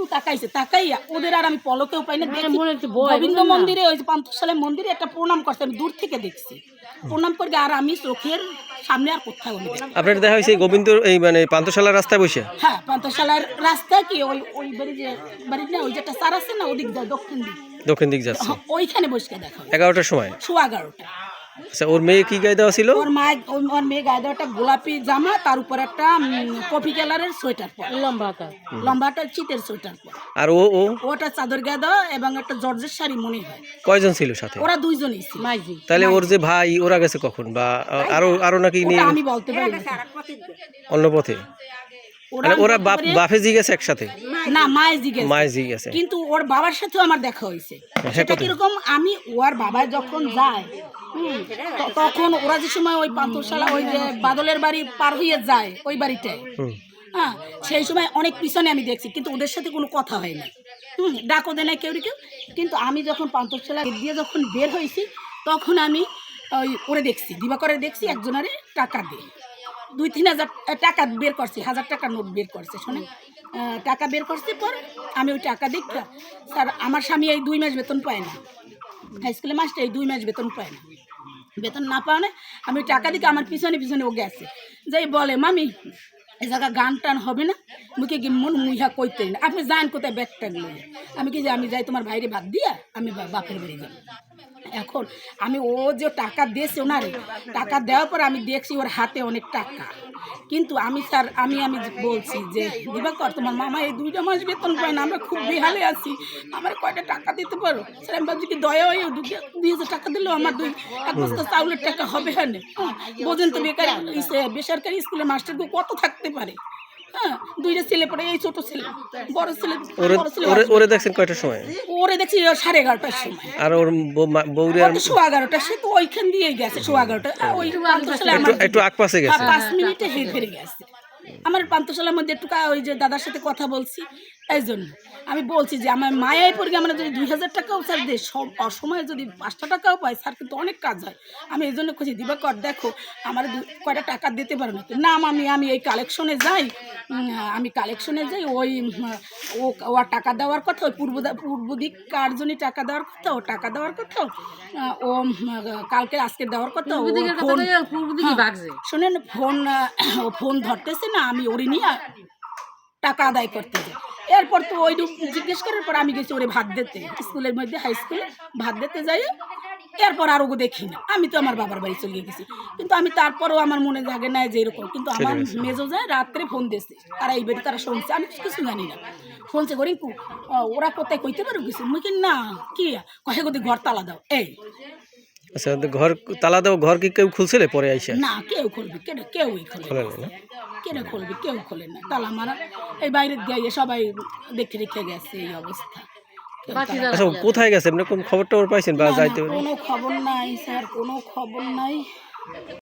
একটু তাকাইছে তাকাইয়া ওদের আর আমি পলকেও পাই না মনে গোবিন্দ মন্দিরে ওই যে পান্থশালা মন্দিরে একটা প্রণাম করছে আমি দূর থেকে দেখছি। প্রণাম করে আর আমি চোখের সামনে আর কোথাও নেই। আপনার দেখা হয়েছে গোবিন্দ এই মানে পান্থশালার রাস্তায় বসে? হ্যাঁ পান্থশালার রাস্তা কি ওই ওই বাড়ি যে বাড়ি না ওই যেটা সার আছে না ওদিক যায় দক্ষিণ দিক? দক্ষিণ দিক যাচ্ছে। হ্যাঁ, ওইখানে বসে দেখা এগারোটার সময়? সোয়া এগারোটা। আচ্ছা ওর মেয়ে কি গায়ে দেওয়া ছিল? ওর মা ওর মেয়ে গায়ে দেওয়া একটা গোলাপি জামা তার উপর একটা কফি কালারের সোয়েটার পর। লম্বা হাতা লম্বাটা চিতের সোয়েটার পর। আর ও ও? ওটা চাদর গায়ে দেওয়া এবং একটা জর্জের শাড়ি মনে হয়। কয়জন ছিল সাথে? ওরা দুইজনই ছিল। মাইজি। তাহলে ওর যে ভাই ওরা গেছে কখন? বা আরও আরও নাকি নিয়ে আমি বলতে পারি না। অন্য পথে? ওরা মানে ওরা বাপ বাপে জি গেছে একসাথে? না মায়ে জিজ্ঞেস মায়ে জি গেছে। কিন্তু ওর বাবার সাথেও আমার দেখা হয়েছে। হ্যাঁ, সেটা কীরকম? আমি ওর বাবা যখন যায় তখন ওরা যে সময় ওই পান্তশালা ওই যে বাদলের বাড়ি পার হয়ে যায় ওই বাড়িটায় হ্যাঁ সেই সময় অনেক পিছনে আমি দেখছি কিন্তু ওদের সাথে কোনো কথা হয় না। হুম ডাকও দেয় না কেউ। কেউ কিন্তু আমি যখন পান্তশালা দিয়ে যখন বের হয়েছি তখন আমি ওই ওরে দেখছি দিবাকরে দেখছি একজনারে টাকা দিয়ে। দুই তিন হাজার টাকা বের করছি হাজার টাকা নোট বের করছে শোনে টাকা বের করছি পর আমি ওই টাকা দেখতে স্যার আমার স্বামী এই দুই মাস বেতন পায় না। হাই স্কুলের মাস্টার এই দুই মাস বেতন পায় না। বেতন না পাওয়া না আমি টাকা দিকে আমার পিছনে পিছনে ও গেছে যাই বলে, মামি, এ জায়গা গান টান হবে না? মুখে কি মন মুইহা কইতে না? আপনি যান কোথায় ব্যাগটা আমি কি যে, আমি যাই তোমার ভাইরে ভাত দিয়া, আমি বাপের বাড়ি যাই এখন আমি ও যে টাকা দিয়েছে ওনারে টাকা দেওয়ার পর আমি দেখছি ওর হাতে অনেক টাকা। কিন্তু আমি স্যার আমি আমি বলছি যে দিবাকর তোমার মামা এই দুইটা মাস বেতন পায় না আমরা খুব বেহালে আছি আমার কয়টা টাকা দিতে পারো? স্যার আমি ভাবছি কি দয়া হয়ে দুই- হাজার টাকা দিলেও আমার দুই এক বস্তা চাউলের টাকা হবে হ্যাঁ বোঝেন তো বেকারি বেসরকারি স্কুলে মাস্টারকে কত থাকতে পারে? হ্যাঁ দুইটা ছেলে পড়ে এই ছোট ছেলে। বড় ছেলে ওরে বড় ছেলে ওরে ওরে দেখছেন কয়টার সময়? ওরে দেখছি সাড়ে এগারোটার সময়। আর ওর বৌরে আর সোয়া এগারোটা সে তো ওইখান দিয়েই গেছে সোয়া এগারোটা। ওই একটু আমার পাশে গেছে। পাঁচ মিনিটে হেঁটে গেছে। আমার পান্তশালার মধ্যে একটু কা- ওই যে দাদার সাথে কথা বলছি। এই জন্য আমি বলছি যে আমার মায়ায় পড়ে আমরা যদি দুই হাজার টাকাও স্যার দে সব অসময়ে যদি পাঁচটা টাকাও পাই স্যার কিন্তু অনেক কাজ হয়। আমি এই জন্য খুঁজি দিবাকর দেখো আমার কয়টা টাকা দিতে পারো না। না আমি আমি এই কালেকশনে যাই আমি কালেকশনে যাই ওই ও ও টাকা দেওয়ার কথা ওই পূর্ব পূর্ব দিক কার্জনই টাকা দেওয়ার কথা ও টাকা দেওয়ার কথা ও কালকে আজকে দেওয়ার কথা হ্যাঁ। শোনেন ফোন ও ফোন ধরতেছে না আমি ওরে নিয়ে টাকা আদায় করতে যাই। এরপর তো ওই জিজ্ঞেস করার পর আমি গেছি ওরে ভাত দিতে। স্কুলের মধ্যে হাই স্কুলে ভাত দিতে যাই। এরপর আর ওকে দেখি না। আমি তো আমার বাবার বাড়ি চলে গেছি। কিন্তু আমি তারপরও আমার মনে জাগে না যে এরকম। কিন্তু আমার মেজো যায় রাত্রে ফোন দিয়েছে। তারা এই বাড়ি তারা শুনছে। আমি কিছু জানি না। শুনছে গরিঙ্কু ওরা কোথায় কইতে পারো কিছু? মুই কি না কি কহে গদি ঘর তালা দাও। এই। আচ্ছা ঘর তালা দাও ঘর কি কেউ খুলছিলে পরে আইসা? না কেউ খুলবে। কেউই খুলবে না। কেন খুলবে কেউ খোলে না। তালা মারা এই বাইরে দিয়ে সবাই দেখে রেখে গেছে এই অবস্থা। আচ্ছা কোথায় গেছে? আপনি কোন খবর টবর পাইছেন বা যাইতে কোনো খবর নাই স্যার কোনো খবর নাই।